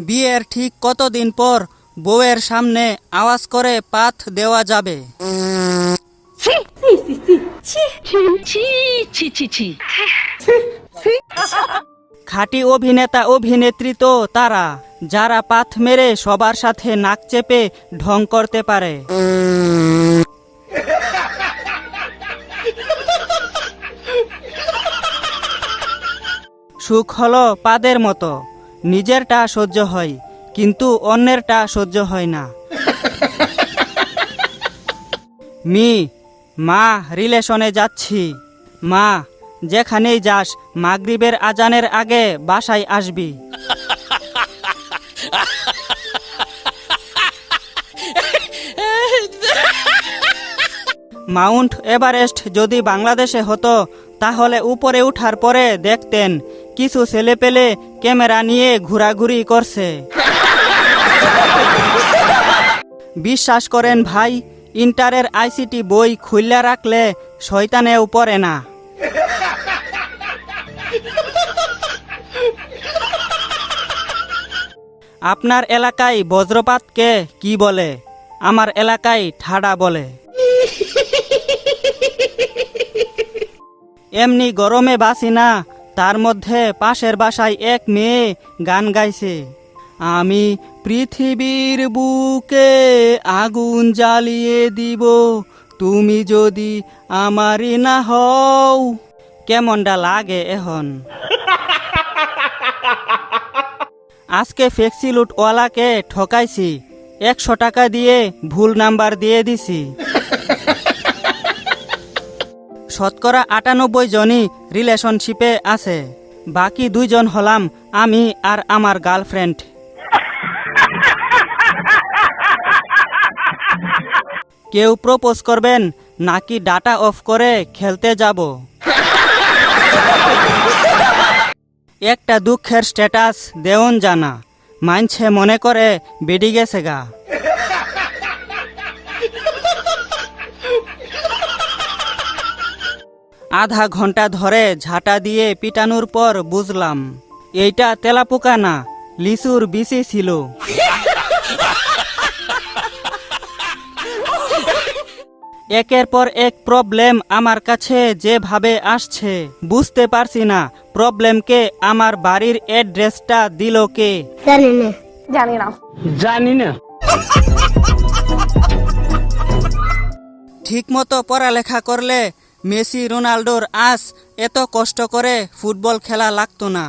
বিয়ের ঠিক কতদিন পর বউয়ের সামনে আওয়াজ করে পাথ দেওয়া যাবে খাঁটি অভিনেতা অভিনেত্রী তো তারা যারা পাথ মেরে সবার সাথে নাক চেপে ঢং করতে পারে সুখ হলো পাদের মতো নিজেরটা সহ্য হয়, কিন্তু অন্যেরটা সহ্য হয় না। মি, মা, রিলেশনে যাচ্ছি। মা, যেখানেই যাস, মাগরিবের আজানের আগে বাসায় আসবি। মাউন্ট এভারেস্ট যদি বাংলাদেশে হতো, তাহলে উপরে উঠার পরে দেখতেন কিছু ছেলে পেলে ক্যামেরা নিয়ে ঘোরাঘুরি করছে। বিশ্বাস করেন ভাই, ইন্টারের আইসিটি বই খুললা রাখলে শয়তানেও পড়ে না। আপনার এলাকায় বজ্রপাতকে কি বলে? আমার এলাকায় ঠাডা বলে। এমনি গরমে বাসি না তার মধ্যে পাশের বাসায় এক মেয়ে গান গাইছে। আমি পৃথিবীর বুকে আগুন জ্বালিয়ে দিব, তুমি যদি আমারই না হও। কেমনটা লাগে এখন? আজকে ফেক্সিলুট ওয়ালাকে ঠকাইছি, একশো টাকা দিয়ে ভুল নাম্বার দিয়ে দিছি। শতকরা আটানব্বই জনই রিলেশনশিপে আছে। বাকি দুইজন হলাম আমি আর আমার গার্লফ্রেন্ড। কেউ প্রপোজ করবেন, নাকি ডাটা অফ করে খেলতে যাব? একটা দুঃখের স্ট্যাটাস দেওন জানা মানছে মনে করে বেডি গেছে গা। আধা ঘণ্টা ধরে ঝাঁটা দিয়ে পিটানোর পর বুঝলাম এইটা তেলাপোকা না লিচুর বিচি ছিল। একের পর এক প্রবলেম আমার কাছে যেভাবে আসছে বুঝতে পারছি না প্রবলেমকে আমার বাড়ির অ্যাড্রেসটা দিল কে। জানি না জানি না জানি না ঠিকমতো পড়ালেখা করলে মেসি রোনাল্ডোর আজ এত কষ্ট করে ফুটবল খেলা লাগতো না।